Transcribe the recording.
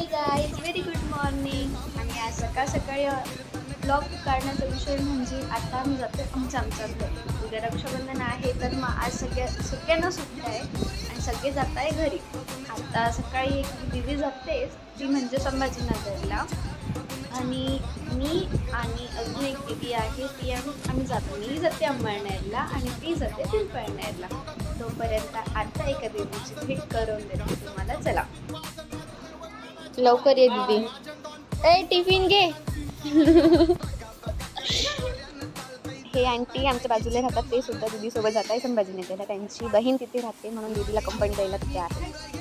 हे guys very good morning आणि आज सकाळ सकाळी ब्लॉग काढण्याचा विषय म्हणजे आता आम्ही जातो आमच्या आमच्या उद्या रक्षाबंधन आहे तर मग आज सगळ्या सगळ्यांना सुट्टी आहे आणि सगळे जात आहे घरी. आता सकाळी एक दिदी जातेच ती म्हणजे संभाजीनगरला. आणि मी आणि अजून एक दिदी आहे ती आम्ही आम्ही जातो मी जाते अंमळनेरला आणि ती जाते पिंपळनेरला तोपर्यंत आता एका दिदीची भेट करून देते तुम्हाला. चला. लवकर ये दीदी. ए टिफिन घे. हे आंटी आमच्या बाजूला राहतात ते सुद्धा दीदीसोबत जात आहे संभाजीनगरला त्यांची बहीण तिथे राहते म्हणून दीदीला कंपनी द्यायला तिथे आहे.